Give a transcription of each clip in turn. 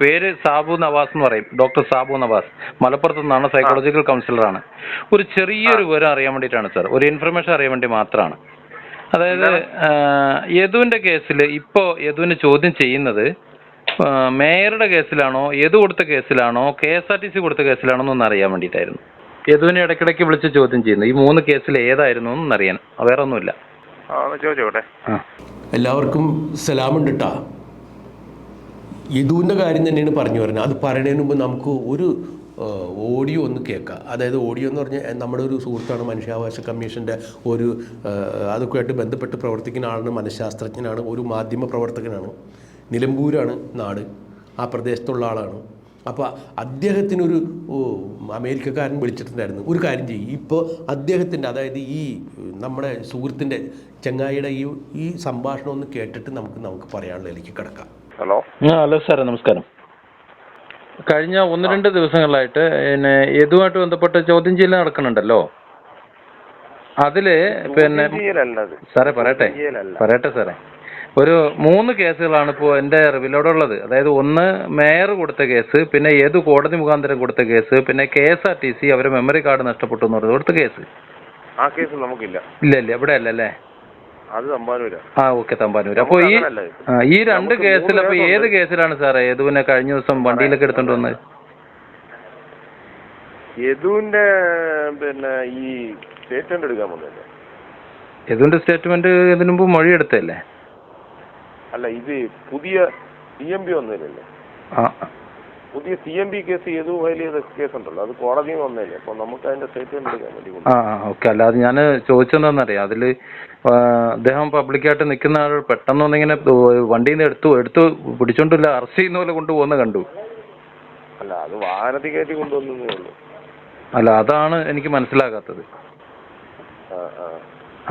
പേര് സാബു നവാസ് എന്ന് പറയും. ഡോക്ടർ സാബു നവാസ്. മലപ്പുറത്ത് നിന്നാണ് സൈക്കോളജിക്കൽ കൗൺസിലറാണ് ഒരു ചെറിയൊരു വിവരം അറിയാൻ വേണ്ടിയിട്ടാണ് സാർ ഒരു ഇൻഫർമേഷൻ അറിയാൻ വേണ്ടി മാത്രമാണ്. അതായത് യദുവിന്റെ കേസിൽ ഇപ്പോ യദുവിനെ ചോദ്യം ചെയ്യുന്നത് മേയറുടെ കേസിലാണോ യദു കൊടുത്ത കേസിലാണോ K S R T C കൊടുത്ത കേസിലാണോ എന്നൊന്ന് അറിയാൻ വേണ്ടിയിട്ടായിരുന്നു. യദുവിനെ ഇടയ്ക്കിടയ്ക്ക് വിളിച്ച് ചോദ്യം ചെയ്യുന്നു. ഈ മൂന്ന് കേസിൽ ഏതായിരുന്നു എന്നറിയാൻ വേറെ ഒന്നുമില്ല എല്ലാവർക്കും സലാമുണ്ട് കേട്ടാ യദുവിന്റെ കാര്യം തന്നെയാണ് പറഞ്ഞു വരുന്നത്. അത് പറയുന്നതിന് മുമ്പ് നമുക്ക് ഒരു ഓഡിയോ ഒന്ന് കേൾക്കാം. അതായത് ഓഡിയോ എന്ന് പറഞ്ഞാൽ നമ്മുടെ ഒരു സുഹൃത്താണ് മനുഷ്യാവകാശ കമ്മീഷന്റെ ഒരു അതൊക്കെ അതൊക്കെയായിട്ട് ബന്ധപ്പെട്ട് പ്രവർത്തിക്കുന്ന ആളാണ് മനഃശാസ്ത്രജ്ഞനാണ് ഒരു മാധ്യമ പ്രവർത്തകനാണ്. നിലമ്പൂരാണ് നാട്. ആ പ്രദേശത്തുള്ള ആളാണ്. അപ്പോൾ അദ്ദേഹത്തിനൊരു അമേരിക്കക്കാരൻ വിളിച്ചിട്ടുണ്ടായിരുന്നു. ഒരു കാര്യം ചെയ്യും. ഇപ്പോൾ അദ്ദേഹത്തിന്റെ അതായത് ഈ നമ്മുടെ സുഹൃത്തിന്റെ ചങ്ങായിയുടെ ഈ ഈ സംഭാഷണം ഒന്ന് കേട്ടിട്ട് നമുക്ക് നമുക്ക് പറയാനുള്ള പറയാനുള്ളതിലേക്ക് കിടക്കാം. ഹലോ. ആ ഹലോ സാറേ നമസ്കാരം. കഴിഞ്ഞ ഒന്ന് രണ്ട് ദിവസങ്ങളിലായിട്ട് പിന്നെ ഇതുമായിട്ട് ബന്ധപ്പെട്ട ചോദ്യം ചെയ്യൽ നടക്കുന്നുണ്ടല്ലോ. അതിൽ പിന്നെ സാറേ പറയട്ടെ. പറയട്ടെ സാറേ. ഒരു മൂന്ന് കേസുകളാണ് ഇപ്പോൾ എന്റെ അറിവിലൂടെ ഉള്ളത് അതായത് ഒന്ന് മേയർ കൊടുത്ത കേസ് പിന്നെ ഏത് കോടതി മുഖാന്തരം കൊടുത്ത കേസ് പിന്നെ K S R T C അവരെ മെമ്മറി കാർഡ് നഷ്ടപ്പെട്ടു എന്ന് പറഞ്ഞു കൊടുത്ത കേസ്. ആ കേസ് നമുക്കില്ല. ഇല്ല ഇല്ല ഇവിടെ അല്ല അല്ലേ? അത് തമ്പാനൂരാ. ആ ഓക്കെ തമ്പാനൂർ അപ്പോൾ ഈ ആ, ഈ രണ്ട് കേസിൽ അപ്പൊ ഏത് കേസിലാണ് സാറേ? യദുവിനെ കഴിഞ്ഞ ദിവസം വണ്ടിയിലൊക്കെ എടുത്തോണ്ട് വന്നത്? യദുവിന്റെ പിന്നെ ഈ സ്റ്റേറ്റ്മെന്റ് എടുക്കാൻ വന്നല്ലേ യദുവിന്റെ സ്റ്റേറ്റ്മെന്റ് ഇതിനു മുമ്പ് മൊഴി എടുത്തല്ലേ അല്ല ഇത് പുതിയ സി എം പി വന്നില്ലല്ലേ ആ പുതിയ സി എം പി കേസ് ഏതു ഫയൽ ചെയ്ത കേസ് ഉണ്ടല്ലോ അത് കോടതിയിൽ വന്നില്ലേ അപ്പൊ നമുക്ക് അതിന്റെ സ്റ്റേറ്റ്മെന്റ് എടുക്കാൻ വേണ്ടി ആ ഓക്കെ. അല്ലാതെ ഞാൻ ചോദിച്ചെന്താണെന്നറിയാം അതിൽ അദ്ദേഹം പബ്ലിക്കായിട്ട് നിൽക്കുന്ന ആൾ പെട്ടെന്ന് ഒന്നിങ്ങനെ വണ്ടിയിൽ നിന്ന് എടുത്തു എടുത്തു പിടിച്ചോണ്ടില്ല അറസ്റ്റ് ചെയ്യുന്ന പോലെ കൊണ്ടുപോകുന്ന കണ്ടു. അല്ല അത് വാഹനത്തിൽ കയറ്റി കൊണ്ടുവന്നേ ഉള്ളൂ. അല്ല അതാണ് എനിക്ക് മനസ്സിലാകാത്തത്.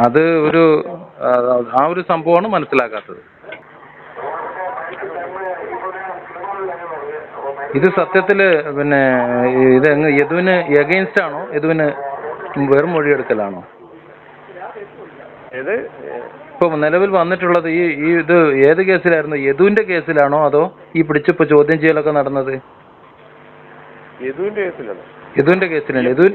അത് ഒരു ആ ഒരു സംഭവമാണ് മനസ്സിലാക്കാത്തത് ഇത് സത്യത്തിൽ പിന്നെ ഇത് എങ്ങ് യദുവിന് എഗെയിൻസ്റ്റ് ആണോ? യദുവിന് വെറും മൊഴിയെടുക്കലാണോ? ഏത്? ഇപ്പൊ നിലവിൽ വന്നിട്ടുള്ളത് ഈ ഈ ഇത് ഏത് കേസിലായിരുന്നു? യദുവിന്റെ കേസിലാണോ അതോ ഈ പിടിച്ചിപ്പോ ചോദ്യം ചെയ്യലൊക്കെ നടന്നത്? യദുവിന്റെ കേസിലാണ്? യദുവിന്റെ കേസിലാണ് യദു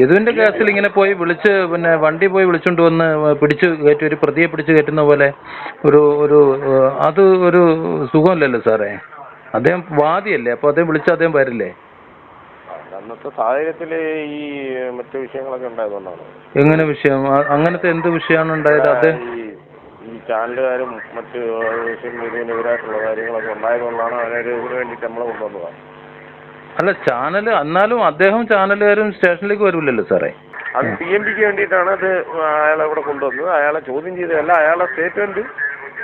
യദുവിന്റെ കേസിൽ ഇങ്ങനെ പോയി വിളിച്ച് പിന്നെ വണ്ടി പോയി വിളിച്ചോണ്ട് വന്ന് പിടിച്ചു കയറ്റി ഒരു പ്രതിയെ പിടിച്ചു കയറ്റുന്ന പോലെ ഒരു ഒരു അത് ഒരു സുഖമല്ലല്ലോ സാറേ. അദ്ദേഹം വാദിയല്ലേ? അപ്പൊ അദ്ദേഹം വിളിച്ചാൽ അദ്ദേഹം വരില്ലേ? അന്നത്തെ സാഹചര്യത്തിൽ ഈ മറ്റു വിഷയങ്ങളൊക്കെ ഉണ്ടായതുകൊണ്ടാണ്. എങ്ങനെ വിഷയം? അങ്ങനത്തെ എന്ത് വിഷയമാണ് ഉണ്ടായത്? അദ്ദേഹം ഈ ഈ ചാനലുകാരും മറ്റ് സോഷ്യൽ മീഡിയനെതിരായിട്ടുള്ള കാര്യങ്ങളൊക്കെ ഉണ്ടായതുകൊണ്ടാണ് അതിനൊരു ഇതിന് വേണ്ടിയിട്ട് നമ്മളെ കൊണ്ടുവന്നതാണ് അല്ല ചാനൽ എന്നാലും അദ്ദേഹം ചാനലുകാരും സ്റ്റേഷനിലേക്ക് വരില്ലല്ലോ സാറേ. അത് പി എം പിക്ക് വേണ്ടിയിട്ടാണ് അത് അയാളെ ഇവിടെ കൊണ്ടുവന്നത്. അയാളെ ചോദ്യം ചെയ്തതല്ല അയാളെ സ്റ്റേറ്റ്മെന്റ്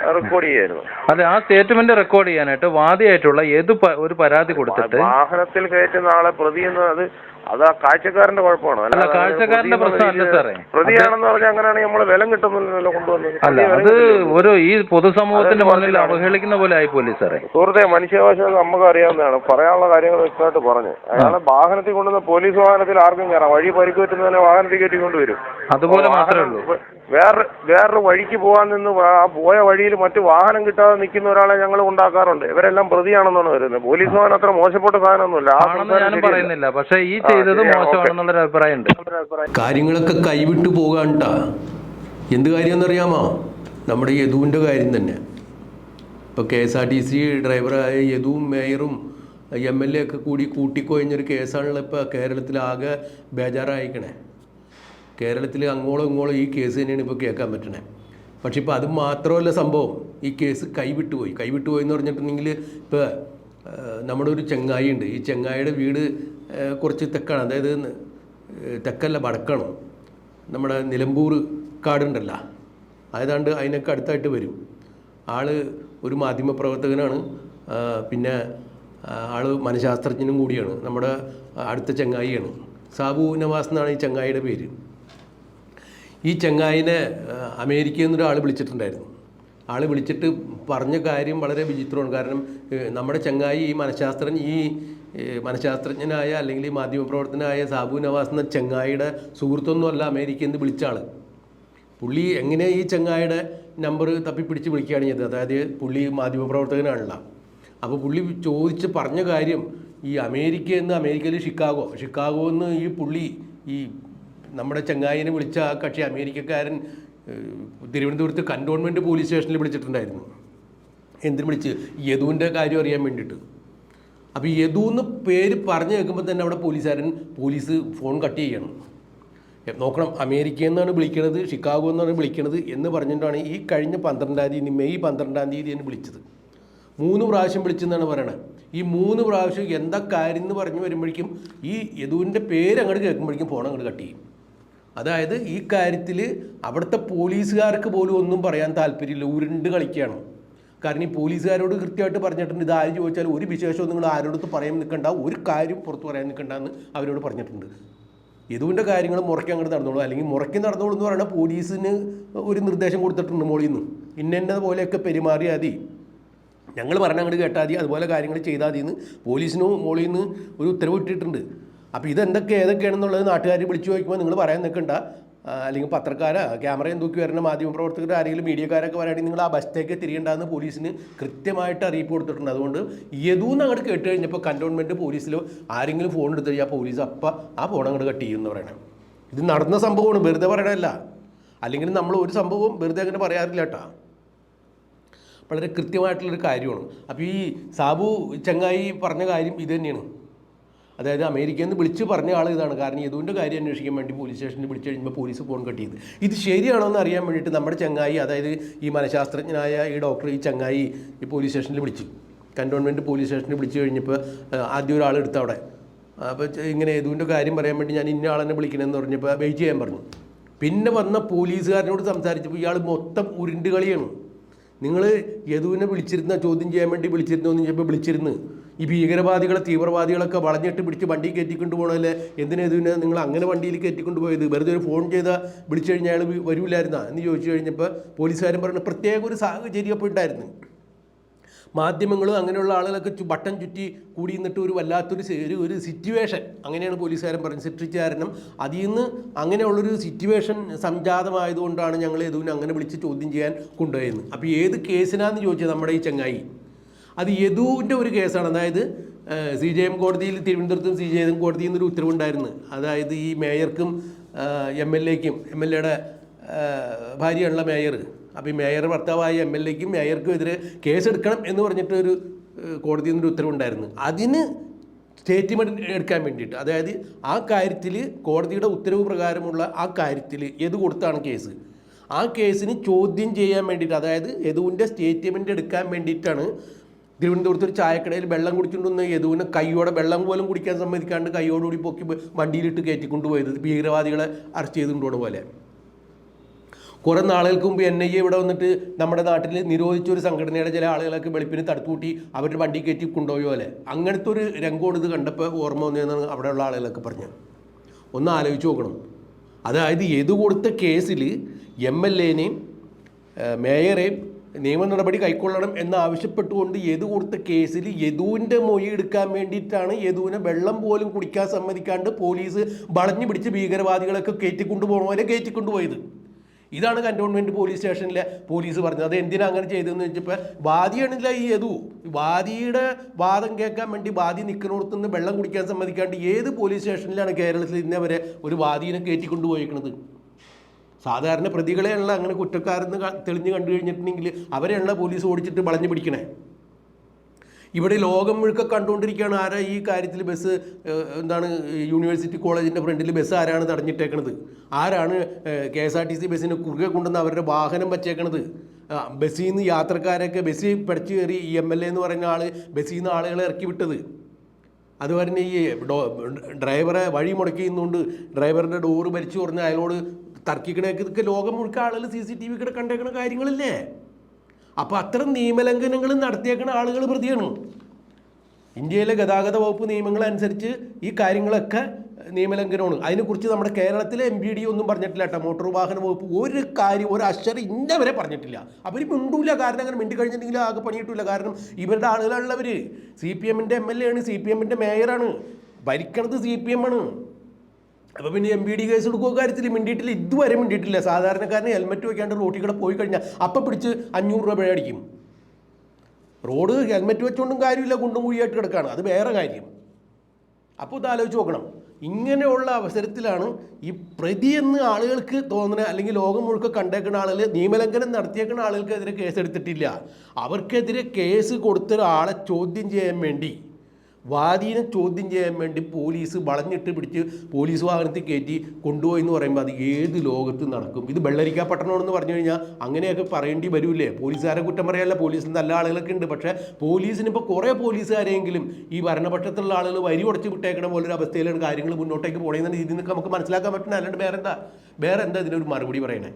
റെക്കോർഡ് ചെയ്യായിരുന്നു. അതെ ആ സ്റ്റേറ്റ്മെന്റ് റെക്കോർഡ് ചെയ്യാനായിട്ട് വാദിയായിട്ടുള്ള ഏത് ഒരു പരാതി കൊടുത്തിട്ട് വാഹനത്തിൽ കയറ്റുന്ന ആളെ പ്രതി എന്ന് അത് അത് ആ കാഴ്ചക്കാരന്റെ കുഴപ്പമാണ്. അല്ല, കാഴ്ചക്കാരന്റെ പ്രശ്നമല്ല സാറേ. പ്രതിയാണെന്ന് പറഞ്ഞാൽ അങ്ങനെയാണെങ്കിൽ നമ്മൾ വില കിട്ടുന്നില്ലല്ലോ കൊണ്ടുവന്നത്. അല്ല അത്. ഒരു ഈ പൊതുസമൂഹത്തിന്റെ മുന്നിൽ? അവഹേളിക്കുന്ന പോലെ ആയിപ്പോലേ സാറേ. സുഹൃത്തെ മനുഷ്യാവകാശം നമുക്ക് അറിയാവുന്നതാണ്. പറയാനുള്ള കാര്യങ്ങൾ വ്യക്തമായിട്ട് പറഞ്ഞു. അയാളെ വാഹനത്തിൽ കൊണ്ടുവന്ന പോലീസ് വാഹനത്തിൽ ആർക്കും കയറാം. വഴി പരിക്ക് പറ്റുന്നതിനെ വാഹനത്തിൽ കയറ്റി കൊണ്ടുവരും അതുപോലെ മാത്രമേ ഉള്ളൂ. വേറെ വേറൊരു വഴിക്ക് പോകാൻ നിന്ന് ആ പോയ വഴിയിൽ മറ്റു വാഹനം കിട്ടാതെ നിൽക്കുന്ന ഒരാളെ ഞങ്ങൾ ഉണ്ടാക്കാറുണ്ട്. ഇവരെല്ലാം പ്രതിയാണെന്നാണ് വരുന്നത്. പോലീസ് ഭവൻ അത്ര മോശപ്പെട്ട സാധനമൊന്നുമില്ല. ഞാനും പറയുന്നില്ല. പക്ഷെ ഈ ചെയ്തത് മോശമാണെന്നുള്ളൊരു അഭിപ്രായമുണ്ട്. കാര്യങ്ങളൊക്കെ കൈവിട്ടു പോകാണ്ടാ. എന്ത് കാര്യമെന്നറിയാമോ? നമ്മുടെ യദുവിന്റെ കാര്യം തന്നെ. ഇപ്പോൾ K S R T C ഡ്രൈവറായ യദുവും മേയറും എം എൽ എ ഒക്കെ കൂടി കൂട്ടിക്കൊഴിഞ്ഞൊരു കേസാണല്ലോ ഇപ്പോൾ കേരളത്തിലാകെ ബേജാറായിക്കണേ. കേരളത്തിൽ അങ്ങോളം ഇങ്ങോളം ഈ കേസ് തന്നെയാണ് ഇപ്പോൾ കേൾക്കാൻ പറ്റണേ. പക്ഷേ ഇപ്പോൾ അത് മാത്രമല്ല സംഭവം. ഈ കേസ് കൈവിട്ടുപോയി കൈവിട്ടുപോയി എന്ന് പറഞ്ഞിട്ടുണ്ടെങ്കിൽ ഇപ്പോൾ നമ്മുടെ ഒരു ചെങ്ങായി ഉണ്ട്. ഈ ചെങ്ങായിയുടെ വീട് കുറച്ച് തെക്കാണ്. അതായത് തെക്കല്ല വടക്കാണ്. നമ്മുടെ നിലമ്പൂർ കാടുണ്ടല്ലോ. അതാണ്ട് അതിനൊക്കെ അടുത്തായിട്ട് വരും. ആൾ ഒരു മാധ്യമപ്രവർത്തകനാണ് പിന്നെ ആൾ മനഃശാസ്ത്രജ്ഞനും കൂടിയാണ്. നമ്മുടെ അടുത്ത ചങ്ങായിയാണ്. സാബു നവാസ് എന്നാണ് ഈ ചങ്ങായിയുടെ പേര്. ഈ ചെങ്ങായിനെ അമേരിക്കയിൽ നിന്നൊരു ആൾ വിളിച്ചിട്ടുണ്ടായിരുന്നു. ആൾ വിളിച്ചിട്ട് പറഞ്ഞ കാര്യം വളരെ വിചിത്രമാണ്. കാരണം നമ്മുടെ ചെങ്ങായി ഈ മനഃശാസ്ത്രജ്ഞൻ ഈ മനഃശാസ്ത്രജ്ഞനായ അല്ലെങ്കിൽ ഈ മാധ്യമപ്രവർത്തനായ സാബു നവാസ് എന്ന ചെങ്ങായിയുടെ സുഹൃത്തൊന്നുമല്ല അമേരിക്കയിൽ നിന്ന് വിളിച്ച ആൾ പുള്ളി എങ്ങനെ ഈ ചെങ്ങായിയുടെ നമ്പർ തപ്പിപ്പിടിച്ച് വിളിക്കുകയാണ് ചെയ്തത്? അതായത് പുള്ളി മാധ്യമപ്രവർത്തകനാണല്ലോ. അപ്പോൾ പുള്ളി ചോദിച്ച് പറഞ്ഞ കാര്യം ഈ അമേരിക്ക എന്ന് അമേരിക്കയിൽ ഷിക്കാഗോ ഷിക്കാഗോ. എന്ന് ഈ പുള്ളി ഈ നമ്മുടെ ചങ്ങായിനെ വിളിച്ച ആ കക്ഷി അമേരിക്കക്കാരൻ തിരുവനന്തപുരത്ത് കണ്ടോൺമെന്റ് പോലീസ് സ്റ്റേഷനിൽ വിളിച്ചിട്ടുണ്ടായിരുന്നു. എന്തിനു വിളിച്ച്? യദുവിന്റെ കാര്യം അറിയാൻ വേണ്ടിയിട്ട്. അപ്പോൾ യദു എന്ന് പേര് പറഞ്ഞു കേൾക്കുമ്പോൾ തന്നെ അവിടെ പോലീസുകാരൻ പോലീസ് ഫോൺ കട്ട് ചെയ്യണം. നോക്കണം അമേരിക്ക എന്നാണ് വിളിക്കണത് ഷിക്കാഗോ എന്നാണ് വിളിക്കണത് എന്ന് പറഞ്ഞിട്ടാണ് ഈ കഴിഞ്ഞ പന്ത്രണ്ടാം തീയതി മെയ് പന്ത്രണ്ടാം തീയതി എന്നെ വിളിച്ചത്. മൂന്ന് പ്രാവശ്യം വിളിച്ചെന്നാണ് പറയണത് ഈ മൂന്ന് പ്രാവശ്യം എന്താ കാര്യം എന്ന് പറഞ്ഞു വരുമ്പോഴേക്കും ഈ യദുവിന്റെ പേര് അങ്ങോട്ട് കേൾക്കുമ്പോഴേക്കും ഫോൺ അങ്ങോട്ട് കട്ട് ചെയ്യും. അതായത് ഈ കാര്യത്തിൽ അവിടുത്തെ പോലീസുകാർക്ക് പോലും ഒന്നും പറയാൻ താല്പര്യമില്ല. ഉരുണ്ട് കളിക്കുകയാണ് കാരണം ഈ പോലീസുകാരോട് കൃത്യമായിട്ട് പറഞ്ഞിട്ടുണ്ട്. ഇത് ആര് ചോദിച്ചാൽ ഒരു വിശേഷവും നിങ്ങൾ ആരോടത്ത് പറയാൻ നിൽക്കണ്ട. ഒരു കാര്യം പുറത്ത് പറയാൻ നിൽക്കണ്ട എന്ന് അവരോട് പറഞ്ഞിട്ടുണ്ട്. യദുവിന്റെ കാര്യങ്ങൾ മുറയ്ക്ക് അങ്ങോട്ട് നടന്നോളൂ. അല്ലെങ്കിൽ മുറയ്ക്ക് നടന്നോളൂ എന്ന് പറയുന്നത് പോലീസിന് ഒരു നിർദ്ദേശം കൊടുത്തിട്ടുണ്ട് മോളിൽ നിന്ന്. ഇന്നത് പോലെയൊക്കെ പെരുമാറിയാൽ മതി. ഞങ്ങൾ പറഞ്ഞ അങ്ങോട്ട് കേട്ടാൽ മതി. അതുപോലെ കാര്യങ്ങൾ ചെയ്താൽ മതി എന്ന് പോലീസിനും മോളിൽ നിന്ന് ഒരു ഉത്തരവ് ഇട്ടിട്ടുണ്ട്. അപ്പോൾ ഇതെന്തൊക്കെ ഏതൊക്കെയാണെന്നുള്ളത് നാട്ടുകാർ വിളിച്ചു ചോദിക്കുമ്പോൾ നിങ്ങൾ പറയാൻ നിൽക്കണ്ട. അല്ലെങ്കിൽ പത്രക്കാരാ ക്യാമറയും തൂക്കി വരുന്ന മാധ്യമപ്രവർത്തകർ ആരെങ്കിലും മീഡിയക്കാരൊക്കെ വരാണെങ്കിൽ നിങ്ങൾ ആ ബസ്റ്റേക്ക് തിരിയേണ്ടതെന്ന് പോലീസിന് കൃത്യമായിട്ട് അറിയിപ്പ് കൊടുത്തിട്ടുണ്ട്. അതുകൊണ്ട് യദൂന്ന് അങ്ങോട്ട് കേട്ട് കഴിഞ്ഞപ്പോൾ കന്റോൺമെന്റ് പോലീസിലോ ആരെങ്കിലും ഫോൺ എടുത്ത് കഴിഞ്ഞാൽ പോലീസ് അപ്പം ആ ഫോൺ അങ്ങോട്ട് കട്ട് ചെയ്യുമെന്ന് പറയണം. ഇത് നടന്ന സംഭവമാണ് വെറുതെ പറയണമല്ല അല്ലെങ്കിൽ നമ്മൾ ഒരു സംഭവം വെറുതെ അങ്ങനെ പറയാറില്ല കേട്ടോ. വളരെ കൃത്യമായിട്ടുള്ളൊരു കാര്യമാണ്. അപ്പോൾ ഈ സാബു ചങ്ങായി പറഞ്ഞ കാര്യം ഇത് തന്നെയാണ്. അതായത് അമേരിക്കയിൽ നിന്ന് വിളിച്ച് പറഞ്ഞ ആൾ ഇതാണ്. കാരണം യദുവിന്റെ കാര്യം അന്വേഷിക്കാൻ വേണ്ടി പോലീസ് സ്റ്റേഷനിൽ വിളിച്ചു കഴിയുമ്പോൾ പോലീസ് ഫോൺ കട്ട് ഇത് ശരിയാണോ എന്ന് അറിയാൻ വേണ്ടിയിട്ട് നമ്മുടെ ചങ്ങായി അതായത് ഈ മനഃശാസ്ത്രജ്ഞനായ ഈ ഡോക്ടർ ഈ ചങ്ങായി ഈ പോലീസ് സ്റ്റേഷനിൽ വിളിച്ചു. കന്റോൺമെന്റ് പോലീസ് സ്റ്റേഷനിൽ വിളിച്ചു കഴിഞ്ഞപ്പോൾ ആദ്യം ഒരാൾ എടുത്ത അവിടെ. അപ്പോൾ ഇങ്ങനെ യദുവിന്റെ കാര്യം പറയാൻ വേണ്ടി ഞാൻ ഇന്ന ആളെന്നെ വിളിക്കണമെന്ന് പറഞ്ഞപ്പോൾ വെയിറ്റ് ചെയ്യാൻ പറഞ്ഞു. പിന്നെ വന്ന പോലീസുകാരനോട് സംസാരിച്ചപ്പോൾ ഇയാൾ മൊത്തം ഉരുണ്ട് കളിയാണ്. നിങ്ങൾ യദുവിനെ വിളിച്ചിരുന്ന ചോദ്യം ചെയ്യാൻ വേണ്ടി വിളിച്ചിരുന്നോ എന്ന് ചോദിച്ചപ്പോൾ വിളിച്ചിരുന്നു. ഈ ഭീകരവാദികളെ തീവ്രവാദികളൊക്കെ വളഞ്ഞിട്ട് പിടിച്ച് വണ്ടി കയറ്റിക്കൊണ്ട് പോകണമല്ലേ എന്തിനാ ഇതിനെ നിങ്ങൾ അങ്ങനെ വണ്ടിയിൽ കയറ്റിക്കൊണ്ട് പോയത്? വെറുതെ ഒരു ഫോൺ ചെയ്താൽ വിളിച്ചു കഴിഞ്ഞാൽ അയാൾ വരൂലായിരുന്നാ എന്ന് ചോദിച്ചു കഴിഞ്ഞപ്പോൾ പോലീസുകാരൻ പറഞ്ഞു പ്രത്യേക ഒരു സാഹചര്യം അപ്പോൾ ഉണ്ടായിരുന്നു. മാധ്യമങ്ങളും അങ്ങനെയുള്ള ആളുകളൊക്കെ ബട്ടൺ ചുറ്റി കൂടി നിന്നിട്ട് ഒരു വല്ലാത്തൊരു ഒരു ഒരു സിറ്റുവേഷൻ അങ്ങനെയാണ് പോലീസുകാരൻ പറഞ്ഞത് സിട്രിച്ച് കാരണം. അതിൽ നിന്ന് അങ്ങനെയുള്ളൊരു സിറ്റുവേഷൻ സംജാതമായതുകൊണ്ടാണ് ഞങ്ങൾ യദുവിനെ അങ്ങനെ വിളിച്ച് ചോദ്യം ചെയ്യാൻ കൊണ്ടുപോയത്. അപ്പോൾ ഏത് കേസിനാന്ന് ചോദിച്ചത് നമ്മുടെ ഈ ചങ്ങായി? അത് യദുവിന്റെ ഒരു കേസാണ്. അതായത് സി ജെ എം കോടതിയിൽ തിരുവനന്തപുരത്തും സി ജെ എം കോടതിയിൽ നിന്നൊരു ഉത്തരവുണ്ടായിരുന്നു. അതായത് ഈ മേയർക്കും എം എൽ എക്കും എം എൽ എയുടെ ഭാര്യയുള്ള മേയർ. അപ്പോൾ ഈ മേയർ ഭർത്താവായ എം എൽ എക്കും മേയർക്കും എതിരെ കേസെടുക്കണം എന്ന് പറഞ്ഞിട്ട് ഒരു കോടതിയിൽ നിന്നൊരു ഉത്തരവുണ്ടായിരുന്നു. അതിന് സ്റ്റേറ്റ്മെന്റ് എടുക്കാൻ വേണ്ടിയിട്ട്. അതായത് ആ കാര്യത്തിൽ കോടതിയുടെ ഉത്തരവ് പ്രകാരമുള്ള ആ കാര്യത്തിൽ ഏത് കൊടുത്താണ് കേസ്. ആ കേസിന് ചോദ്യം ചെയ്യാൻ വേണ്ടിയിട്ട് അതായത് യദുവിന്റെ സ്റ്റേറ്റ്മെന്റ് എടുക്കാൻ വേണ്ടിയിട്ടാണ് തിരുവനന്തപുരത്ത് ഒരു ചായക്കടയിൽ വെള്ളം കുടിച്ചുകൊണ്ടുവന്ന് യദുവിനെ കൈയോടെ വെള്ളം പോലും കുടിക്കാൻ സമ്മതിക്കാണ്ട് കൈയോടുകൂടി പൊക്കി വണ്ടിയിലിട്ട് കയറ്റിക്കൊണ്ടുപോയത്. ഭീകരവാദികളെ അറസ്റ്റ് ചെയ്തുകൊണ്ടുപോണ പോലെ. കുറേ നാളുകൾക്ക് മുമ്പ് എൻ ഐ എ ഇവിടെ വന്നിട്ട് നമ്മുടെ നാട്ടിൽ നിരോധിച്ച ഒരു സംഘടനയുടെ ചില ആളുകളൊക്കെ വെളുപ്പിന് തടുത്തുകൂട്ടി അവരുടെ വണ്ടി കയറ്റി കൊണ്ടുപോയ പോലെ. അങ്ങനത്തെ ഒരു രംഗമാണ് ഇത് കണ്ടപ്പോൾ ഓർമ്മ വന്നതെന്നാണ് അവിടെയുള്ള ആളുകളൊക്കെ പറഞ്ഞത്. ഒന്ന് ആലോചിച്ച് നോക്കണം. അതായത് ഏത് കൊടുത്ത കേസിൽ എം എൽ എനെയും മേയറെയും നിയമ നടപടി കൈക്കൊള്ളണം എന്ന് ആവശ്യപ്പെട്ടുകൊണ്ട് യദു കൊടുത്ത കേസിൽ യദുവിന്റെ മൊഴി എടുക്കാൻ വേണ്ടിയിട്ടാണ് യദുവിനെ വെള്ളം പോലും കുടിക്കാൻ സമ്മതിക്കാണ്ട് പോലീസ് വളഞ്ഞു പിടിച്ച് ഭീകരവാദികളൊക്കെ കയറ്റിക്കൊണ്ടുപോകുന്നവരെ കയറ്റിക്കൊണ്ടുപോയത്. ഇതാണ് കന്റോൺമെന്റ് പോലീസ് സ്റ്റേഷനിലെ പോലീസ് പറഞ്ഞത്. അത് എന്തിനാ അങ്ങനെ ചെയ്തതെന്ന് വെച്ചപ്പോൾ വാദിയാണില്ല ഈ യദു. വാദിയുടെ വാദം കേൾക്കാൻ വേണ്ടി വാദി നിൽക്കുന്നിടത്തു നിന്ന് വെള്ളം കുടിക്കാൻ സമ്മതിക്കാണ്ട് ഏത് പോലീസ് സ്റ്റേഷനിലാണ് കേരളത്തിൽ ഇന്നേ വരെ ഒരു വാദിനെ കയറ്റിക്കൊണ്ടുപോയിരിക്കുന്നത് സാധാരണ പ്രതികളെയുള്ള അങ്ങനെ കുറ്റക്കാരെന്ന് തെളിഞ്ഞു കണ്ടു കഴിഞ്ഞിട്ടുണ്ടെങ്കിൽ അവരെയുള്ള പോലീസ് ഓടിച്ചിട്ട് വളഞ്ഞു പിടിക്കണേ. ഇവിടെ ലോകം മുഴുക്ക കണ്ടുകൊണ്ടിരിക്കുകയാണ് ആരാ ഈ കാര്യത്തിൽ ബസ് എന്താണ് യൂണിവേഴ്സിറ്റി കോളേജിന്റെ ഫ്രണ്ടിൽ ബസ് ആരാണ് തടഞ്ഞിട്ടേക്കണത്? ആരാണ് K S R T C ബസ്സിന് കുറുകെ കൊണ്ടുവന്ന് അവരുടെ വാഹനം വച്ചേക്കണത്? ബസ്സിൽ നിന്ന് യാത്രക്കാരൊക്കെ ബസ്സിൽ പഠിച്ചു കയറി ഈ എം എൽ എ എന്ന് പറയുന്ന ആൾ ബസ്സിൽ നിന്ന് ആളുകളെ ഇറക്കി വിട്ടത്. അതുപോലെ തന്നെ ഈ ഡ്രൈവറെ വഴി മുടക്കി നിന്നുകൊണ്ട് ഡ്രൈവറിന്റെ ഡോറ് വലിച്ചു പറഞ്ഞ് അയാളോട് തർക്കിക്കണേക്ക് ലോകം മുഴുക്ക ആളുകൾ സി സി ടി വി കൂടെ കണ്ടേക്കണ കാര്യങ്ങളില്ലേ? അപ്പോൾ അത്തരം നിയമലംഘനങ്ങൾ നടത്തിയേക്കണ ആളുകൾ പ്രതിയാണ്. ഇന്ത്യയിലെ ഗതാഗത വകുപ്പ് നിയമങ്ങൾ അനുസരിച്ച് ഈ കാര്യങ്ങളൊക്കെ നിയമലംഘനമാണ്. അതിനെക്കുറിച്ച് നമ്മുടെ കേരളത്തിലെ എം ബി ഡി ഒന്നും പറഞ്ഞിട്ടില്ല കേട്ടോ. മോട്ടോർ വാഹന വകുപ്പ് ഒരു കാര്യം ഒരു അക്ഷരം ഇന്ന വരെ പറഞ്ഞിട്ടില്ല. അവർ മിണ്ടൂല. കാരണം അങ്ങനെ മിണ്ടി കഴിഞ്ഞിട്ടുണ്ടെങ്കിൽ ആകെ പണിയിട്ടില്ല കാരണം ഇവരുടെ ആളുകളുള്ളവർ സി പി എമ്മിന്റെ എം എൽ എ ആണ്. സി പി എമ്മിന്റെ മേയറാണ് ഭരിക്കണത് സി പി എം ആണ്. അപ്പോൾ പിന്നെ എം ബി ഡി കേസ് എടുക്കുക കാര്യത്തിൽ മിണ്ടിയിട്ടില്ല. ഇതുവരെ മിണ്ടിയിട്ടില്ല. സാധാരണക്കാരന് ഹെൽമെറ്റ് വെക്കാണ്ട് റോട്ടിൽ കൂടെ പോയി കഴിഞ്ഞാൽ അപ്പം പിടിച്ച് അഞ്ഞൂറ് രൂപ പിഴ അടിക്കും റോഡ് ഹെൽമെറ്റ് വെച്ചുകൊണ്ടും കാര്യമില്ല. കുണ്ടും കുഴിയായിട്ട് കിടക്കുകയാണ് അത് വേറെ കാര്യം. അപ്പോൾ ഇത് ആലോചിച്ച് നോക്കണം. ഇങ്ങനെയുള്ള അവസരത്തിലാണ് ഈ പ്രതി എന്ന് ആളുകൾക്ക് തോന്നുന്ന അല്ലെങ്കിൽ ലോകം മുഴുക്ക കണ്ടേക്കുന്ന ആളുകൾ നിയമലംഘനം നടത്തിയേക്കുന്ന ആളുകൾക്കെതിരെ കേസെടുത്തിട്ടില്ല അവർക്കെതിരെ കേസ് കൊടുത്ത ഒരാളെ ചോദ്യം ചെയ്യാൻ വേണ്ടി വാദീനെ ചോദ്യം ചെയ്യാൻ വേണ്ടി പോലീസ് വളഞ്ഞിട്ട് പിടിച്ച് പോലീസ് വാഹനത്തിൽ കയറ്റി കൊണ്ടുപോയി എന്ന് പറയുമ്പോൾ അത് ഏത് ലോകത്ത് നടക്കും? ഇത് വെള്ളരിക്ക പട്ടണമെന്ന് പറഞ്ഞു കഴിഞ്ഞാൽ അങ്ങനെയൊക്കെ പറയേണ്ടി വരൂലേ പോലീസുകാരെ കുറ്റം പറയാനല്ല പോലീസിൽ നല്ല ആളുകളൊക്കെ ഉണ്ട്. പക്ഷേ പോലീസിന് ഇപ്പോൾ കുറേ പോലീസുകാരെങ്കിലും ഈ ഭരണപക്ഷത്തുള്ള ആളുകൾ വരി ഉടച്ച് വിട്ടേക്കണ പോലൊരു അവസ്ഥയിലാണ് കാര്യങ്ങൾ മുന്നോട്ടേക്ക് പോകണമെന്ന രീതിയിൽ നമുക്ക് മനസ്സിലാക്കാൻ പറ്റുന്ന അല്ലാണ്ട് വേറെ എന്താ വേറെ എന്താ ഇതിനൊരു മറുപടി പറയണേ?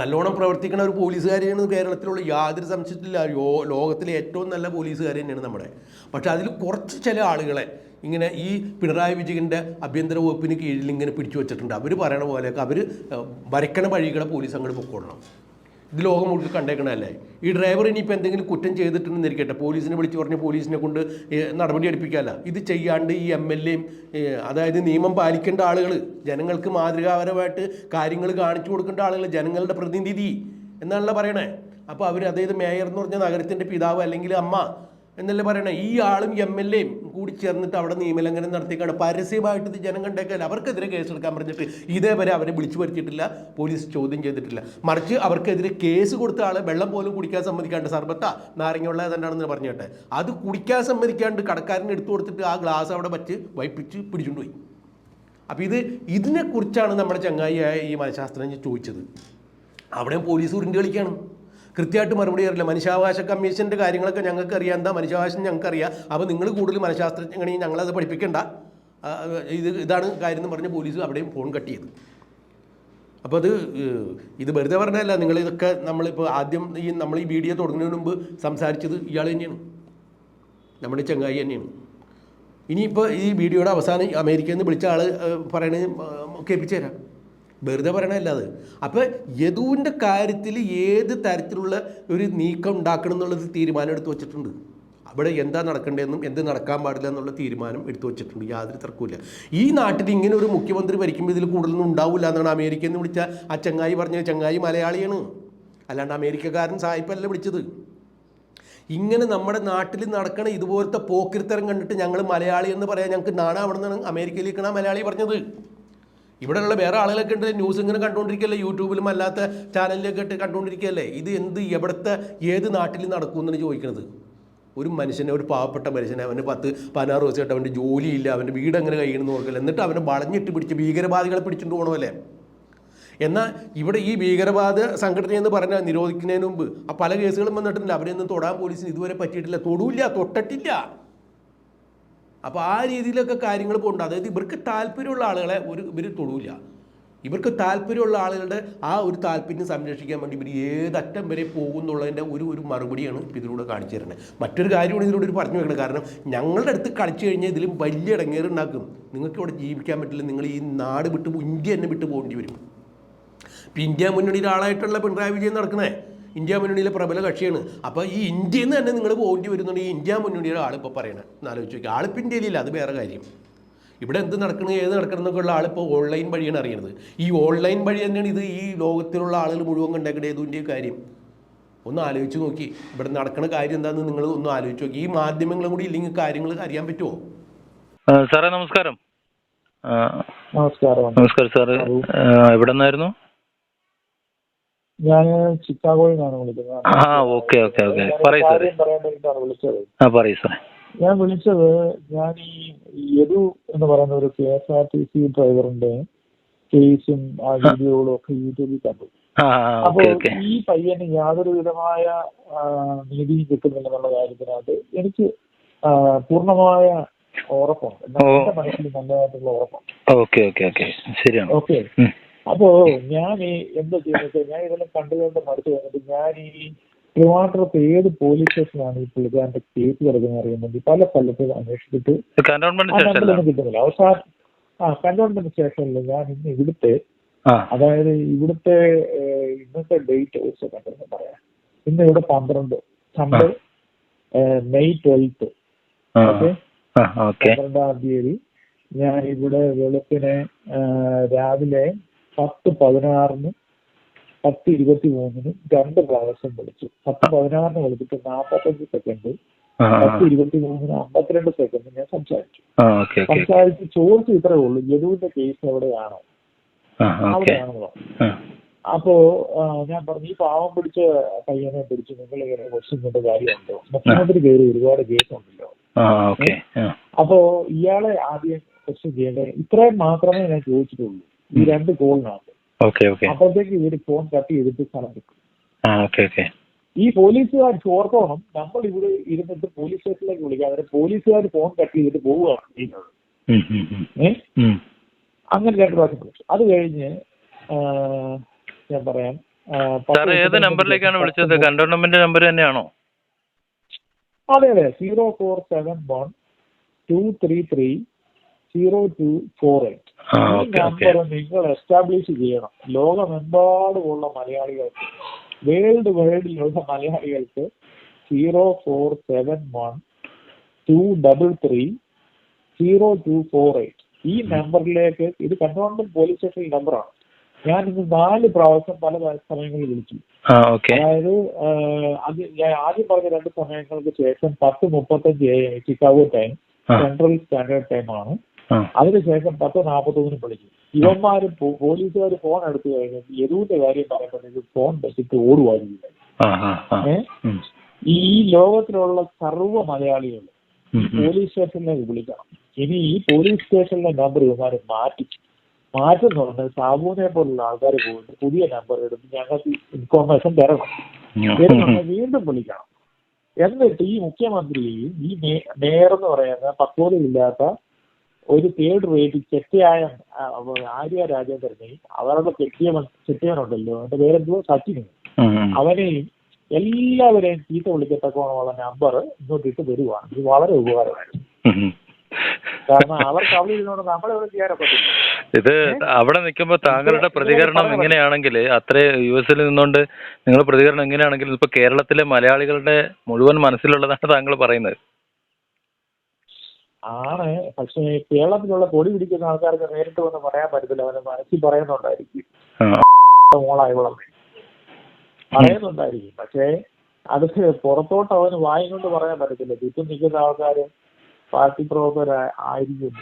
നല്ലോണം പ്രവർത്തിക്കുന്ന ഒരു പോലീസുകാരെയാണ് കേരളത്തിലുള്ള യാതൊരു സംശയത്തില്ല ലോകത്തിലെ ഏറ്റവും നല്ല പോലീസുകാരെ തന്നെയാണ് നമ്മുടെ. പക്ഷെ അതിൽ കുറച്ച് ചില ആളുകളെ ഇങ്ങനെ ഈ പിണറായി വിജയന്റെ ആഭ്യന്തര വകുപ്പിന് കീഴിൽ ഇങ്ങനെ പിടിച്ചു വെച്ചിട്ടുണ്ട്. അവർ പറയണ പോലെയൊക്കെ അവർ വരയ്ക്കണ വഴികളെ പോലീസ് അങ്ങോട്ട് പൊക്കോളണം. ഇത് ലോകം മുഴുവൻ കണ്ടേക്കണല്ലേ ഈ ഡ്രൈവർ ഇനിയിപ്പോൾ എന്തെങ്കിലും കുറ്റം ചെയ്തിട്ടുണ്ടെന്ന് ഇരിക്കട്ടെ. പോലീസിനെ വിളിച്ച് പറഞ്ഞ് പോലീസിനെ കൊണ്ട് നടപടി എടുപ്പിക്കാമല്ല ഇത് ചെയ്യാണ്ട് ഈ എം എൽ എയും അതായത് നിയമം പാലിക്കേണ്ട ആളുകൾ ജനങ്ങൾക്ക് മാതൃകാപരമായിട്ട് കാര്യങ്ങൾ കാണിച്ചു കൊടുക്കേണ്ട ആളുകൾ ജനങ്ങളുടെ പ്രതിനിധി എന്നാണല്ലോ പറയണേ. അപ്പോൾ അവർ അതായത് മേയർ എന്ന് പറഞ്ഞ നഗരത്തിന്റെ പിതാവ് അല്ലെങ്കിൽ അമ്മ എന്നല്ലേ പറയണേ? ഈ ആളും എം എൽ എയും കൂടി ചേർന്നിട്ട് അവിടെ നിയമലംഘനം നടത്തിക്കാണ് പരസ്യമായിട്ട് ഇത് ജനം കണ്ടേക്കാൻ അവർക്കെതിരെ കേസെടുക്കാൻ പറഞ്ഞിട്ട് ഇതേവരെ അവരെ വിളിച്ചു വരുത്തിയിട്ടില്ല പോലീസ് ചോദ്യം ചെയ്തിട്ടില്ല. മറിച്ച് അവർക്കെതിരെ കേസ് കൊടുത്ത ആൾ വെള്ളം പോലും കുടിക്കാൻ സമ്മതിക്കാണ്ട് സർബത്ത നാരങ്ങയുള്ള തന്നെയാണെന്ന് പറഞ്ഞിട്ട് അത് കുടിക്കാൻ സമ്മതിക്കാണ്ട് കടക്കാരന് എടുത്തു കൊടുത്തിട്ട് ആ ഗ്ലാസ് അവിടെ വച്ച് വൈപ്പിച്ച് പിടിച്ചുകൊണ്ടുപോയി അപ്പോൾ ഇത് ഇതിനെക്കുറിച്ചാണ് നമ്മുടെ ചങ്ങായിയായ ഈ മനഃശാസ്ത്രജ്ഞൻ ചോദിച്ചത്. അവിടെ പോലീസ് ഉരുണ്ട് കളിക്കുകയാണ് കൃത്യമായിട്ട് മറുപടി അറിയില്ല. മനുഷ്യാവകാശ കമ്മീഷന്റെ കാര്യങ്ങളൊക്കെ ഞങ്ങൾക്ക് അറിയാം. എന്താ മനുഷ്യാവകാശം ഞങ്ങൾക്ക് അറിയാം അപ്പോൾ നിങ്ങൾ കൂടുതൽ മനഃശാസ്ത്രജ്ഞനെയും ഞങ്ങളത് പഠിപ്പിക്കേണ്ട. ഇത് ഇതാണ് കാര്യം എന്ന് പറഞ്ഞ് പോലീസ് അവിടെയും ഫോൺ കട്ട് ചെയ്തു. അപ്പോൾ അത് ഇത് വെറുതെ പറഞ്ഞതല്ല. നിങ്ങൾ ഇതൊക്കെ നമ്മളിപ്പോൾ ആദ്യം ഈ നമ്മൾ ഈ വീഡിയോ തുടങ്ങുന്നതിന് മുമ്പ് സംസാരിച്ചത് ഇയാൾ തന്നെയാണ്. നമ്മുടെ ചങ്ങായി തന്നെയാണ്. ഇനിയിപ്പോൾ ഈ വീഡിയോയുടെ അവസാനം അമേരിക്കയിൽ നിന്ന് വിളിച്ച ആൾ പറയണത് കേൾപ്പിച്ചു തരാം. വെറുതെ പറയണമല്ല അത്. അപ്പോൾ യദുവിന്റെ കാര്യത്തിൽ ഏത് തരത്തിലുള്ള ഒരു നീക്കം ഉണ്ടാക്കണം എന്നുള്ളത് തീരുമാനം എടുത്തു വച്ചിട്ടുണ്ട്. അവിടെ എന്താ നടക്കേണ്ടതെന്നും എന്ത് നടക്കാൻ പാടില്ല എന്നുള്ള തീരുമാനം എടുത്തു വെച്ചിട്ടുണ്ട്. യാതൊരു തർക്കമില്ല ഈ നാട്ടിൽ ഇങ്ങനെ ഒരു മുഖ്യമന്ത്രി ഭരിക്കുമ്പോൾ ഇതിൽ കൂടുതലൊന്നും ഉണ്ടാവില്ല എന്നാണ് അമേരിക്ക എന്ന് വിളിച്ച ആ ചങ്ങായി പറഞ്ഞ ചങ്ങായി മലയാളിയാണ്. അല്ലാണ്ട് അമേരിക്കക്കാരൻ സായിപ്പല്ല വിളിച്ചത്. ഇങ്ങനെ നമ്മുടെ നാട്ടിൽ നടക്കണ ഇതുപോലത്തെ പോക്കിരിത്തരം കണ്ടിട്ട് ഞങ്ങൾ മലയാളി എന്ന് പറയാൻ ഞങ്ങൾക്ക് നാണാവണമെന്നാണ് അമേരിക്കയിലേക്കാണ് മലയാളി പറഞ്ഞത്. ഇവിടെയുള്ള വേറെ ആളുകളൊക്കെ ഉണ്ട് ന്യൂസ് ഇങ്ങനെ കണ്ടുകൊണ്ടിരിക്കുകയല്ലേ യൂട്യൂബിലും അല്ലാത്ത ചാനലിലൊക്കെ ഇട്ട് കണ്ടുകൊണ്ടിരിക്കുകയല്ലേ? ഇത് എന്ത് എവിടുത്തെ ഏത് നാട്ടിൽ നടക്കുമെന്നാണ് ചോദിക്കുന്നത് ഒരു മനുഷ്യനെ ഒരു പാവപ്പെട്ട മനുഷ്യനെ അവന് പത്ത് പതിനാറ് ദിവസമായിട്ട് അവന്റെ ജോലിയില്ല അവന്റെ വീട് അങ്ങനെ കഴിയണമെന്ന് നോക്കില്ല എന്നിട്ട് അവനെ വളഞ്ഞിട്ട് പിടിച്ച് ഭീകരവാദികളെ പിടിച്ചിട്ട് പോകണമല്ലേ എന്നാൽ ഇവിടെ ഈ ഭീകരവാദ സംഘടന എന്ന് പറഞ്ഞാൽ നിരോധിക്കുന്നതിന് മുമ്പ് ആ പല കേസുകളും വന്നിട്ടുണ്ട് അവരെയൊന്നും തൊടാൻ പോലീസിന് ഇതുവരെ പറ്റിയിട്ടില്ല. തൊടൂല്ല തൊട്ടിട്ടില്ല. അപ്പോൾ ആ രീതിയിലൊക്കെ കാര്യങ്ങൾ പോകുന്നുണ്ട് അതായത് ഇവർക്ക് താല്പര്യമുള്ള ആളുകളെ ഒരു ഇവർ തൊടൂല ഇവർക്ക് താല്പര്യമുള്ള ആളുകളുടെ ആ ഒരു താല്പര്യം സംരക്ഷിക്കാൻ വേണ്ടി ഇവർ ഏതറ്റം വരെ പോകുന്നുള്ളതിന്റെ ഒരു ഒരു മറുപടിയാണ് ഇതിലൂടെ കാണിച്ചു തരുന്നത്. മറ്റൊരു കാര്യമാണ് ഇതിലൂടെ ഒരു പറഞ്ഞു വെക്കുന്നത് കാരണം ഞങ്ങളുടെ അടുത്ത് കളിച്ചു കഴിഞ്ഞാൽ ഇതിലും വലിയ ഇടങ്ങേറുണ്ടാക്കും നിങ്ങൾക്ക് ഇവിടെ ജീവിക്കാൻ പറ്റില്ല. നിങ്ങൾ ഈ നാട് വിട്ട് ഇന്ത്യ തന്നെ വിട്ട് പോകേണ്ടി വരും. ഇപ്പം ഇന്ത്യ മുന്നണിയുടെ ആളായിട്ടുള്ള പിണറായി വിജയൻ നടക്കണേ. ഇന്ത്യ മുന്നണിയിലെ പ്രബല കക്ഷിയാണ്. അപ്പോൾ ഈ ഇന്ത്യയിൽ നിന്ന് തന്നെ നിങ്ങൾ പോകേണ്ടി ഈ ഇന്ത്യ മുന്നണിയുടെ ആളിപ്പോൾ പറയണേ. എന്നാലോചിച്ച് നോക്കി. ആളിപ്പോൾ ഇന്ത്യയിലില്ല. അത് വേറെ കാര്യം. ഇവിടെ എന്ത് നടക്കണം ഏത് നടക്കണം എന്നൊക്കെ ഉള്ള ആളിപ്പോൾ ഓൺലൈൻ വഴിയാണ് അറിയണത്. ഈ ഓൺലൈൻ വഴി തന്നെയാണ് ഇത് ഈ ലോകത്തിലുള്ള ആളുകൾ മുഴുവൻ കണ്ടേക്കേണ്ട ഏതുവിന്റെ കാര്യം? ഒന്ന് ആലോചിച്ച് നോക്കി. ഇവിടെ നടക്കുന്ന കാര്യം എന്താണെന്ന് നിങ്ങൾ ഒന്ന് ആലോചിച്ച് നോക്കി. ഈ മാധ്യമങ്ങളും കൂടി ഇല്ലെങ്കിൽ കാര്യങ്ങൾ അറിയാൻ പറ്റുമോ സാറേ നമസ്കാരം. നമസ്കാരം. നമസ്കാരം സാറ്. എവിടെ നിന്നായിരുന്നു ഞാൻ ചിക്കാഗോയിൽ നിന്നാണ് വിളിക്കുന്നത്. ആ ഓക്കെ ഓക്കെ ഓക്കെ. ഞാനൊരു പറയൂ സാറേ. കാര്യം പറയാൻ വേണ്ടിയിട്ടാണ് വിളിച്ചത്. ആ പറയൂ സാറേ. ഞാൻ വിളിച്ചത് ഞാൻ ഈ യദു എന്ന് പറയുന്ന ഒരു K S R T C ഡ്രൈവറിന്റെ കേസും ആ വീഡിയോകളും ഒക്കെ യൂട്യൂബിൽ കണ്ടു. ആ അപ്പോ ഓക്കെ ഓക്കെ. ഈ പയ്യന് യാതൊരു വിധമായ ആ, നീതിയും കിട്ടുന്നില്ലെന്നുള്ള കാര്യത്തിനകത്ത് എനിക്ക് ആ, പൂർണമായ ഉറപ്പുണ്ട്. ഓ. എന്റെ മനസ്സിൽ നല്ലതായിട്ടുള്ള ഉറപ്പുണ്ട്. Okay okay okay. ശരിയാണ്. ഓക്കെ. ഉം. അപ്പോ ഞാൻ ഈ എന്താ ചെയ്യുന്നത്? ഞാൻ ഇതെല്ലാം കണ്ടുകൊണ്ട് മടുത്തു വന്നിട്ട് ഞാൻ ഈ ട്രിവാൻഡ്രത്ത് ഏത് പോലീസ് സ്റ്റേഷനാണ് ഈ പുള്ളിക്കാരന്റെ കേസ് കിടക്കുന്നത് അറിയാൻ വേണ്ടി പല സ്ഥലത്തും അന്വേഷിച്ചിട്ട് നമ്പറൊന്നും കിട്ടുന്നില്ല. അവസാനം ആ കണ്ടോൺമെന്റ് സ്റ്റേഷനിൽ ഞാൻ ഇന്ന് ഇവിടുത്തെ അതായത് ഇവിടുത്തെ ഇന്നത്തെ ഡേറ്റ് വെച്ച് കണ്ടെന്ന് പറയാം. ഇന്ന് ഇവിടെ പന്ത്രണ്ട് സൺഡേ മെയ് ട്വൽത്ത് ഓക്കെ? പന്ത്രണ്ടാം തീയതി ഞാൻ ഇവിടെ വെളുപ്പിനെ രാവിലെ പത്ത് പതിനാറിന് പത്ത് ഇരുപത്തി മൂന്നിനും രണ്ട് പ്രാവശ്യം വിളിച്ചു. പത്ത് പതിനാറിന് വിളിച്ചിട്ട് നാൽപ്പത്തഞ്ച് സെക്കൻഡ് പത്ത് ഇരുപത്തി മൂന്നിന് അമ്പത്തിരണ്ട് സെക്കൻഡ് ഞാൻ സംസാരിച്ചു. സംസാരിച്ച് ചോദിച്ചു ഇത്രേ ഉള്ളൂ യദുവിന്റെ കേസ് എവിടെയാണോ? അവിടെയാണോ അപ്പോ ഞാൻ പറഞ്ഞു ഈ പാവം പിടിച്ച പയ്യനെ പിടിച്ച് നിങ്ങൾ ഇങ്ങനെ ക്വസ്റ്റ്യൻ കാര്യമുണ്ടോ? മുഖ്യമന്ത്രി കയറി ഒരുപാട് കേസ് ഉണ്ടല്ലോ. ആ ഓക്കെ. ആ. അപ്പോ ഇയാളെ ആദ്യം ക്വസ്റ്റ്യൻ ചെയ്യേണ്ടത് ഇത്രയും മാത്രമേ ഞാൻ ചോദിച്ചിട്ടുള്ളൂ. ഈ രണ്ട് കോളിനകത്ത് ഓക്കെ ഓക്കെ. അപ്പോഴത്തേക്ക് ഇവർ ഫോൺ കട്ട് ചെയ്തിട്ട് സ്ഥലം വിട്ടു ആ ഓക്കെ ഓക്കെ. ഈ പോലീസുകാർ ഓർത്തോണം നമ്മൾ ഇവിടെ ഇരുന്നിട്ട് പോലീസ് സ്റ്റേഷനിലേക്ക് വിളിക്കാം. അന്നേരം പോലീസുകാർ ഫോൺ കട്ട് ചെയ്തിട്ട് പോവുകയാണ് ചെയ്യുന്നത്. അങ്ങനെ രണ്ട് പ്രാവശ്യം വിളിച്ചു. അത് കഴിഞ്ഞ് ഞാൻ പറയാം. ഏത് നമ്പറിലേക്കാണ് വിളിച്ചത്? കണ്ടോൺമെന്റ് നമ്പർ തന്നെയാണോ? അതെ അതെ. Zero four seven one two three three zero two four eight ഈ നമ്പർ നിങ്ങൾ എസ്റ്റാബ്ലിഷ് ചെയ്യണം. ലോകമെമ്പാടുമുള്ള മലയാളികൾക്ക് വേൾഡ് വൈഡിലുള്ള മലയാളികൾക്ക് zero four seven one two double three zero two four eight ഈ നമ്പറിലേക്ക് ഇത് കണ്ടോൺമെന്റ് പോലീസ് സ്റ്റേഷൻ നമ്പറാണ് ഞാൻ ഇത് നാല് പ്രാവശ്യം പല സമയങ്ങളിൽ വിളിച്ചു. അതായത് അത് ഞാൻ ആദ്യം പറഞ്ഞ രണ്ട് സമയങ്ങൾക്ക് ശേഷം പത്ത് മുപ്പത്തഞ്ച് Chicago time central standard time ആണ് അതിനുശേഷം പത്ത് നാൽപ്പത്തൊന്നിനും വിളിക്കും. ഇവന്മാരും പോലീസുകാർ ഫോൺ എടുത്തു കഴിഞ്ഞാൽ യദുവിന്റെ കാര്യം പറയപ്പെട്ടെങ്കിൽ ഫോൺ വെച്ചിട്ട് ഓടുവായിരിക്കും. ഈ ലോകത്തിലുള്ള സർവ മലയാളികൾ. പോലീസ് സ്റ്റേഷനിലേക്ക് വിളിക്കണം. ഇനി ഈ പോലീസ് സ്റ്റേഷനിലെ നമ്പർ ഇവന്മാരെ മാറ്റി മാറ്റുന്നുണ്ട് സാബുവിനെ പോലുള്ള ആൾക്കാർ പോയിട്ട് പുതിയ നമ്പർ എടുത്ത് ഞങ്ങൾക്ക് ഇൻഫോർമേഷൻ തരണം. തരുന്നുണ്ട് വീണ്ടും വിളിക്കണം. എന്നിട്ട് ഈ മുഖ്യമന്ത്രിയെയും ഈ മേയർ എന്ന് പറയുന്ന പക്വതയില്ലാത്ത ഒരു തേർഡ് റേറ്റ് ചെറ്റയായ ആ, ആര്യ രാജേന്ദ്രനെയും അവരുടെ കെട്ടിയവൻ ചെട്ടിയവനുണ്ടല്ലോ അവന്റെ പേരെന്തോ സച്ചിനും. അവനെയും എല്ലാവരെയും ചീത്ത വിളിക്കത്തക്കോണമുള്ള നമ്പർ ഇങ്ങോട്ട് ഇട്ട് തരുവാണ് ഇത് വളരെ ഉപകാരമായിരുന്നു. കാരണം അവർക്ക് അവിടെ ഇരുന്നോണ്ട് ചെയ്യാനൊക്കത്തില്ല ഇത് അവിടെ നിൽക്കുമ്പോൾ താങ്കളുടെ പ്രതികരണം എങ്ങനെയാണെങ്കിൽ അത്ര യു എസിൽ നിന്നുകൊണ്ട് നിങ്ങളുടെ പ്രതികരണം എങ്ങനെയാണെങ്കിൽ ഇപ്പൊ കേരളത്തിലെ മലയാളികളുടെ മുഴുവൻ മനസ്സിലുള്ളതാണ് താങ്കൾ പറയുന്നത്. ആണ്. പക്ഷേ കേരളത്തിലുള്ള കൊടി പിടിക്കുന്ന ആൾക്കാർക്ക് നേരിട്ട് വന്ന് പറയാൻ പറ്റത്തില്ല. അവന് മനസ്സിൽ പറയുന്നുണ്ടായിരിക്കും. മോളായിവളം പറയുന്നുണ്ടായിരിക്കും. പക്ഷേ അത് പുറത്തോട്ട് അവന് വായും കൊണ്ട് പറയാൻ പറ്റത്തില്ല. ചുറ്റും നിൽക്കുന്ന ആൾക്കാര് പാർട്ടി പ്രവർത്തകർ ആയിരിക്കും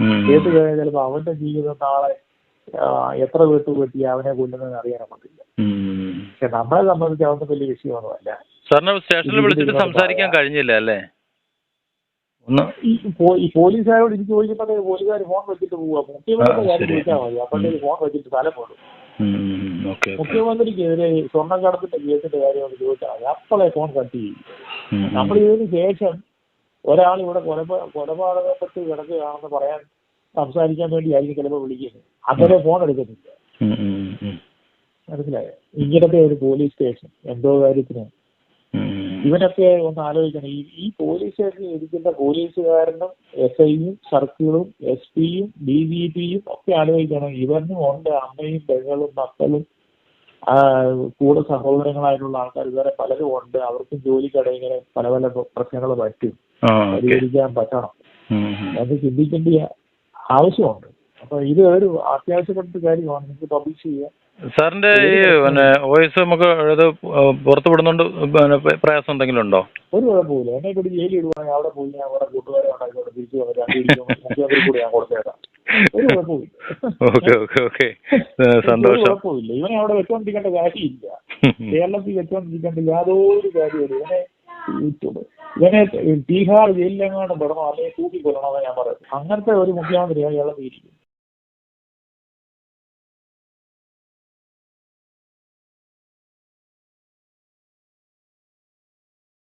ഉം. കേട്ട് കഴിഞ്ഞാൽ ചിലപ്പോൾ അവന്റെ ജീവിതം നാളെ എത്ര വീട്ടു കെട്ടി അവനെ കൊല്ലുന്നതെന്ന് അറിയാൻ പറ്റില്ല. പക്ഷെ നമ്മളെ സംബന്ധിച്ച് അവന് വലിയ വിഷയമൊന്നുമല്ല. സാറിന് സ്റ്റേഷനിൽ വിളിച്ചിട്ട് സംസാരിക്കാൻ കഴിഞ്ഞില്ല അല്ലേ? ഒന്ന് ഈ പോലീസുകാരോട് എനിക്ക് ചോദിക്കുമ്പോൾ പോലീസുകാർ ഫോൺ വെച്ചിട്ട് പോവാ. മുഖ്യമന്ത്രിയുടെ കാര്യം. ചോദിച്ചാൽ മതി. അപ്പോഴത്തേക്ക് ഫോൺ വെച്ചിട്ട് സ്ഥലം പോകും മുഖ്യമന്ത്രിക്കെതിരെ സ്വർണക്കടത്തിന്റെ കേസിന്റെ കാര്യം ചോദിച്ചാൽ മതി. അപ്പോഴേ ഫോൺ കട്ട് ചെയ്യും. നമ്മൾ ഇതിന് ശേഷം ഒരാൾ ഇവിടെ കൊലപാ കൊലപാതകപ്പെട്ട് കിടക്കുകയാണെന്ന് പറയാൻ സംസാരിക്കാൻ വേണ്ടിയായിരിക്കും ചിലപ്പോൾ വിളിക്കുന്നത്. അവരെ ഫോൺ എടുക്കുന്നില്ല. മനസ്സിലായോ? ഇങ്ങനത്തെ ഒരു പോലീസ് സ്റ്റേഷൻ എന്തോ കാര്യത്തിന്. ഇവനൊക്കെ ഒന്ന് ആലോചിക്കണം. ഈ ഈ പോലീസ് സ്റ്റേഷനിൽ ഇരിക്കുന്ന പോലീസുകാരനും എസ് ഐയും സർക്കിളും എസ് പിയും ഡി ജി പിയും ഒക്കെ ആലോചിക്കണം. ഇവനും ഉണ്ട് അമ്മയും പെങ്ങളും മക്കളും കൂടെ സഹോദരങ്ങളായിട്ടുള്ള ആൾക്കാർ. ഇതുവരെ പലരും ഉണ്ട്. അവർക്കും ജോലി ഇങ്ങനെ പല പല പ്രശ്നങ്ങൾ പറ്റും. പരിഹരിക്കാൻ പറ്റണം. അത് ചിന്തിക്കേണ്ട ആവശ്യമുണ്ട്. അപ്പൊ ഇത് ഒരു അത്യാവശ്യപ്പെട്ട കാര്യമാണ്. നിങ്ങൾക്ക് പബ്ലിഷ് ചെയ്യാം. സാറിന്റെ ഈ പിന്നെ വോയിസ് നമുക്ക് ഇത് പുറത്തു വിടുന്നോണ്ട് പിന്നെ പ്രയാസം എന്തെങ്കിലും ഉണ്ടോ? ഒരു കുഴപ്പമില്ല എന്നെ കൂടി ജയിലിൽ ഇടുവാണെങ്കിൽ അവിടെ പോയി ഞാൻ അവിടെ കൂട്ടുകാരെ ഉണ്ടാക്കിയോടെ തിരിച്ചു മുഖ്യമന്ത്രി കൂടി ഞാൻ കൊടുത്തേക്കാം. ഒരു കുഴപ്പമില്ല ഓക്കെ ഓക്കെ ഓക്കെ. ഒരു സന്തോഷം. കുഴപ്പമില്ല ഇവനെ അവിടെ വെച്ചോണ്ടിരിക്കേണ്ട കാര്യമില്ല. കേരളത്തിൽ വെച്ചോണ്ടിരിക്കേണ്ട യാതൊരു കാര്യമില്ല ഇവനെ ഇവനെ തീഹാർ ജയിലിലെങ്ങാണ്ട് പെടണോ അല്ലെങ്കിൽ തൂക്കി കൊല്ലണമെന്ന് ഞാൻ പറയുന്നത് അങ്ങനത്തെ ഒരു മുഖ്യമന്ത്രിയാണ് കേരളത്തിൽ ഇരിക്കുന്നത്